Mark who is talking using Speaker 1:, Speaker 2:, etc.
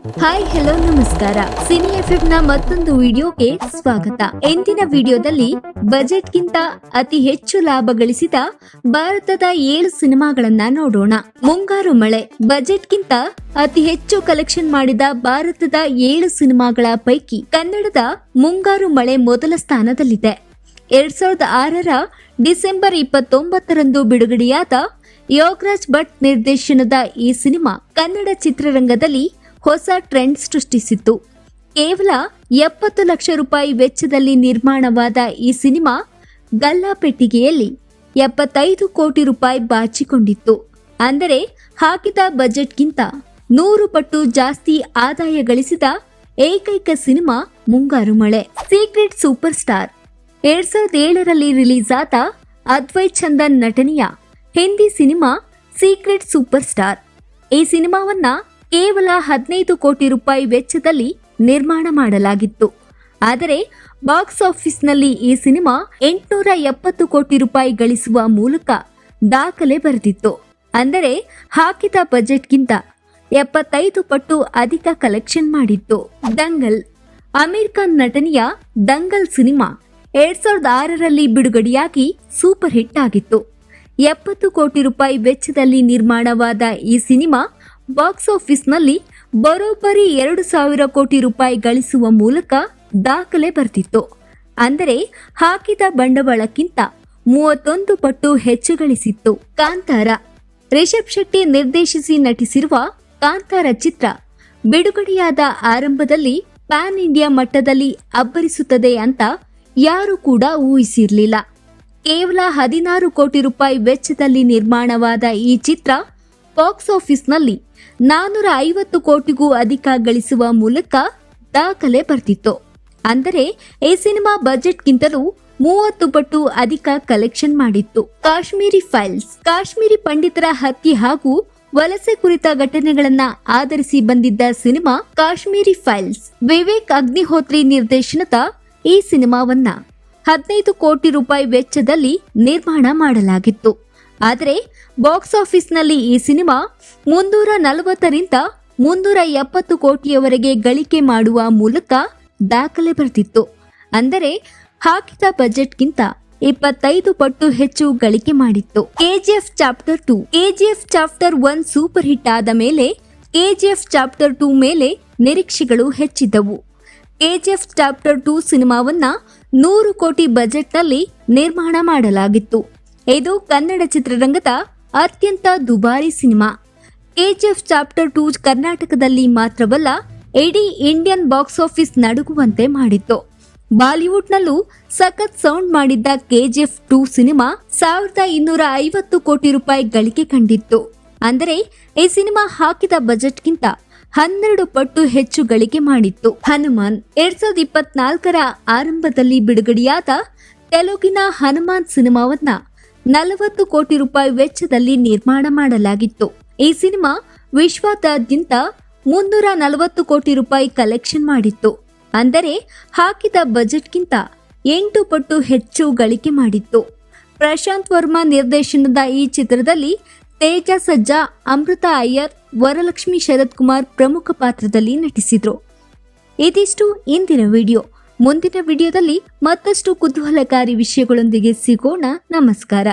Speaker 1: Hi, hello, ನಮಸ್ಕಾರ. Cine FM ನ ಮತ್ತೊಂದು ವಿಡಿಯೋಗೆ ಸ್ವಾಗತ. ಎಂದಿನ ವಿಡಿಯೋದಲ್ಲಿ ಬಜೆಟ್ ಗಿಂತ ಅತಿ ಹೆಚ್ಚು ಲಾಭ ಗಳಿಸಿದ ಭಾರತದ ಏಳು ಸಿನಿಮಾಗಳನ್ನ ನೋಡೋಣ. ಮುಂಗಾರು ಮಳೆ ಬಜೆಟ್ ಗಿಂತ ಅತಿ ಹೆಚ್ಚು ಕಲೆಕ್ಷನ್ ಮಾಡಿದ ಭಾರತದ ಏಳು ಸಿನಿಮಾಗಳ ಪೈಕಿ ಕನ್ನಡದ ಮುಂಗಾರು ಮಳೆ ಮೊದಲ ಸ್ಥಾನದಲ್ಲಿದೆ. ಎರಡ್ ಸಾವಿರದ ಆರರ ಡಿಸೆಂಬರ್ ಇಪ್ಪತ್ತೊಂಬತ್ತರಂದು ಬಿಡುಗಡೆಯಾದ ಯೋಗರಾಜ್ ಭಟ್ ನಿರ್ದೇಶನದ ಈ ಸಿನಿಮಾ ಕನ್ನಡ ಚಿತ್ರರಂಗದಲ್ಲಿ ಹೊಸ ಟ್ರೆಂಡ್ ಸೃಷ್ಟಿಸಿತ್ತು. ಕೇವಲ ಎಪ್ಪತ್ತು ಲಕ್ಷ ರೂಪಾಯಿ ವೆಚ್ಚದಲ್ಲಿ ನಿರ್ಮಾಣವಾದ ಈ ಸಿನಿಮಾ ಗಲ್ಲಾಪೆಟ್ಟಿಗೆಯಲ್ಲಿ ಎಪ್ಪತ್ತೈದು ಕೋಟಿ ರೂಪಾಯಿ ಬಾಚಿಕೊಂಡಿತ್ತು. ಅಂದರೆ ಹಾಕಿದ ಬಜೆಟ್ಗಿಂತ ನೂರು ಪಟ್ಟು ಜಾಸ್ತಿ ಆದಾಯ ಗಳಿಸಿದ ಏಕೈಕ cinema Mungaru Male. Secret super star. ಎರಡ್ ಸಾವಿರದ ಏಳರಲ್ಲಿ ರಿಲೀಸ್ ಆದ ಅದ್ವೈತ್ ಚಂದನ್ ನಟನೆಯ Hindi cinema secret super star. ಈ ಸಿನಿಮಾವನ್ನ ಕೇವಲ ಹದಿನೈದು ಕೋಟಿ ರೂಪಾಯಿ ವೆಚ್ಚದಲ್ಲಿ ನಿರ್ಮಾಣ ಮಾಡಲಾಗಿತ್ತು. ಆದರೆ, ಬಾಕ್ಸ್ ಆಫೀಸ್ನಲ್ಲಿ ಈ ಸಿನಿಮಾ ಎಂಟುನೂರ ಎಪ್ಪತ್ತು ಕೋಟಿ ರೂಪಾಯಿ ಗಳಿಸುವ ಮೂಲಕ ದಾಖಲೆ ಬರೆದಿತ್ತು. ಅಂದರೆ, ಹಾಕಿದ ಬಜೆಟ್ಗಿಂತ ಎಪ್ಪತ್ತೈದು ಪಟ್ಟು ಅಧಿಕ ಕಲೆಕ್ಷನ್ ಮಾಡಿತ್ತು. ದಂಗಲ್, ಅಮೀರ್ ಖಾನ್ ನಟನೆಯ ದಂಗಲ್ ಸಿನಿಮಾ ಎರಡ್ ಸಾವಿರದ ಆರರಲ್ಲಿ ಬಿಡುಗಡೆಯಾಗಿ ಸೂಪರ್ ಹಿಟ್ ಆಗಿತ್ತು. ಎಪ್ಪತ್ತು ಕೋಟಿ ರೂಪಾಯಿ ವೆಚ್ಚದಲ್ಲಿ ನಿರ್ಮಾಣವಾದ ಈ ಸಿನಿಮಾ ಬಾಕ್ಸ್ ಆಫೀಸ್ನಲ್ಲಿ ಬರೋಬ್ಬರಿ ಎರಡು ಸಾವಿರ ಕೋಟಿ ರೂಪಾಯಿ ಗಳಿಸುವ ಮೂಲಕ ದಾಖಲೆ ಬರ್ತಿತ್ತು. ಅಂದರೆ ಹಾಕಿದ ಬಂಡವಾಳಕ್ಕಿಂತ ಮೂವತ್ತೊಂದು ಪಟ್ಟು ಹೆಚ್ಚು ಗಳಿಸಿತ್ತು ಕಾಂತಾರ. ರಿಷಬ್ ಶೆಟ್ಟಿ ನಿರ್ದೇಶಿಸಿ ನಟಿಸಿರುವ ಕಾಂತಾರ ಚಿತ್ರ ಬಿಡುಗಡೆಯಾದ ಆರಂಭದಲ್ಲಿ ಪ್ಯಾನ್ ಇಂಡಿಯಾ ಮಟ್ಟದಲ್ಲಿ ಅಬ್ಬರಿಸುತ್ತದೆ ಅಂತ ಯಾರು ಕೂಡ ಊಹಿಸಿರಲಿಲ್ಲ. ಕೇವಲ ಹದಿನಾರು ಕೋಟಿ ರೂಪಾಯಿ ವೆಚ್ಚದಲ್ಲಿ ನಿರ್ಮಾಣವಾದ ಈ ಚಿತ್ರ ಬಾಕ್ಸ್ ಆಫೀಸ್ನಲ್ಲಿ ನಾನೂರ ಐವತ್ತು ಕೋಟಿಗೂ ಅಧಿಕ ಗಳಿಸುವ ಮೂಲಕ ದಾಖಲೆ ಬರ್ತಿತ್ತು. ಅಂದರೆ ಈ ಸಿನಿಮಾ ಬಜೆಟ್ಗಿಂತಲೂ ಮೂವತ್ತು ಪಟ್ಟು ಅಧಿಕ ಕಲೆಕ್ಷನ್ ಮಾಡಿತ್ತು. ಕಾಶ್ಮೀರಿ ಫೈಲ್ಸ್, ಕಾಶ್ಮೀರಿ ಪಂಡಿತರ ಹತ್ಯೆ ಹಾಗೂ ವಲಸೆ ಕುರಿತ ಘಟನೆಗಳನ್ನ ಆಧರಿಸಿ ಬಂದಿದ್ದ ಸಿನಿಮಾ ಕಾಶ್ಮೀರಿ ಫೈಲ್ಸ್, ವಿವೇಕ್ ಅಗ್ನಿಹೋತ್ರಿ ನಿರ್ದೇಶನದ ಈ ಸಿನಿಮಾವನ್ನ ಹದಿನೈದು ಕೋಟಿ ರೂಪಾಯಿ ವೆಚ್ಚದಲ್ಲಿ ನಿರ್ಮಾಣ ಮಾಡಲಾಗಿತ್ತು. ಆದರೆ ಬಾಕ್ಸ್ ಆಫೀಸ್ನಲ್ಲಿ ಈ ಸಿನಿಮಾ ಮುನ್ನೂರ ನಲವತ್ತರಿಂದ ಮುನ್ನೂರ ಎಪ್ಪತ್ತು ಕೋಟಿಯವರೆಗೆ ಗಳಿಕೆ ಮಾಡುವ ಮೂಲಕ ದಾಖಲೆ ಬರೆದಿತ್ತು ಅಂದರೆ ಹಾಕಿದ ಬಜೆಟ್ಗಿಂತ ಇಪ್ಪತ್ತೈದು ಪಟ್ಟು ಹೆಚ್ಚು ಗಳಿಕೆ ಮಾಡಿತ್ತು. KGF chapter two KGF chapter one super hit ಆದ ಮೇಲೆ ಕೆಜಿಎಫ್ ಚಾಪ್ಟರ್ ಟೂ ಮೇಲೆ ನಿರೀಕ್ಷೆಗಳು ಹೆಚ್ಚಿದ್ದವು. ಕೆಜಿಎಫ್ ಚಾಪ್ಟರ್ ಟೂ ಸಿನಿಮಾವನ್ನ ನೂರು ಕೋಟಿ ಬಜೆಟ್ನಲ್ಲಿ ನಿರ್ಮಾಣ ಮಾಡಲಾಗಿತ್ತು. ಇದು ಕನ್ನಡ ಚಿತ್ರರಂಗದ ಅತ್ಯಂತ ದುಬಾರಿ ಸಿನಿಮಾ. ಕೆಜಿಎಫ್ ಚಾಪ್ಟರ್ ಟೂ ಕರ್ನಾಟಕದಲ್ಲಿ ಮಾತ್ರವಲ್ಲ, ಇಡೀ ಇಂಡಿಯನ್ ಬಾಕ್ಸ್ ಆಫೀಸ್ ನಡುಗುವಂತೆ ಮಾಡಿತ್ತು. ಬಾಲಿವುಡ್ನಲ್ಲೂ ಸಖತ್ ಸೌಂಡ್ ಮಾಡಿದ್ದ ಕೆಜಿಎಫ್ ಟೂ ಸಿನಿಮಾ ಸಾವಿರದ ಇನ್ನೂರ ಐವತ್ತು ಕೋಟಿ ರೂಪಾಯಿ ಗಳಿಕೆ ಕಂಡಿತ್ತು. ಅಂದರೆ, ಈ ಸಿನಿಮಾ ಹಾಕಿದ ಬಜೆಟ್ಗಿಂತ ಹನ್ನೆರಡು ಪಟ್ಟು ಹೆಚ್ಚು ಗಳಿಕೆ ಮಾಡಿತ್ತು. ಹನುಮಾನ್ ಎರಡ್ ಸಾವಿರದ ಇಪ್ಪತ್ನಾಲ್ಕರ ಆರಂಭದಲ್ಲಿ ಬಿಡುಗಡೆಯಾದ ತೆಲುಗಿನ ಹನುಮಾನ್ ಸಿನಿಮಾವನ್ನ ನಲವತ್ತು ಕೋಟಿ ರೂಪಾಯಿ ವೆಚ್ಚದಲ್ಲಿ ನಿರ್ಮಾಣ ಮಾಡಲಾಗಿತ್ತು. ಈ ಸಿನಿಮಾ ವಿಶ್ವದಾದ್ಯಂತ ಮುನ್ನೂರ ನಲವತ್ತು ಕೋಟಿ ರೂಪಾಯಿ ಕಲೆಕ್ಷನ್ ಮಾಡಿತ್ತು. ಅಂದರೆ ಹಾಕಿದ ಬಜೆಟ್ಗಿಂತ ಎಂಟು ಪಟ್ಟು ಹೆಚ್ಚು ಗಳಿಕೆ ಮಾಡಿತ್ತು. ಪ್ರಶಾಂತ್ ವರ್ಮಾ ನಿರ್ದೇಶನದ ಈ ಚಿತ್ರದಲ್ಲಿ ತೇಜ ಸಜ್ಜಾ, ಅಮೃತ ಅಯ್ಯರ್, ವರಲಕ್ಷ್ಮಿ ಶರತ್ ಕುಮಾರ್ ಪ್ರಮುಖ ಪಾತ್ರದಲ್ಲಿ ನಟಿಸಿದರು. ಇದಿಷ್ಟು ಇಂದಿನ ವಿಡಿಯೋ. ಮುಂದಿನ ವಿಡಿಯೋದಲ್ಲಿ ಮತ್ತಷ್ಟು ಕುತೂಹಲಕಾರಿ ವಿಷಯಗಳೊಂದಿಗೆ ಸಿಗೋಣ. ನಮಸ್ಕಾರ.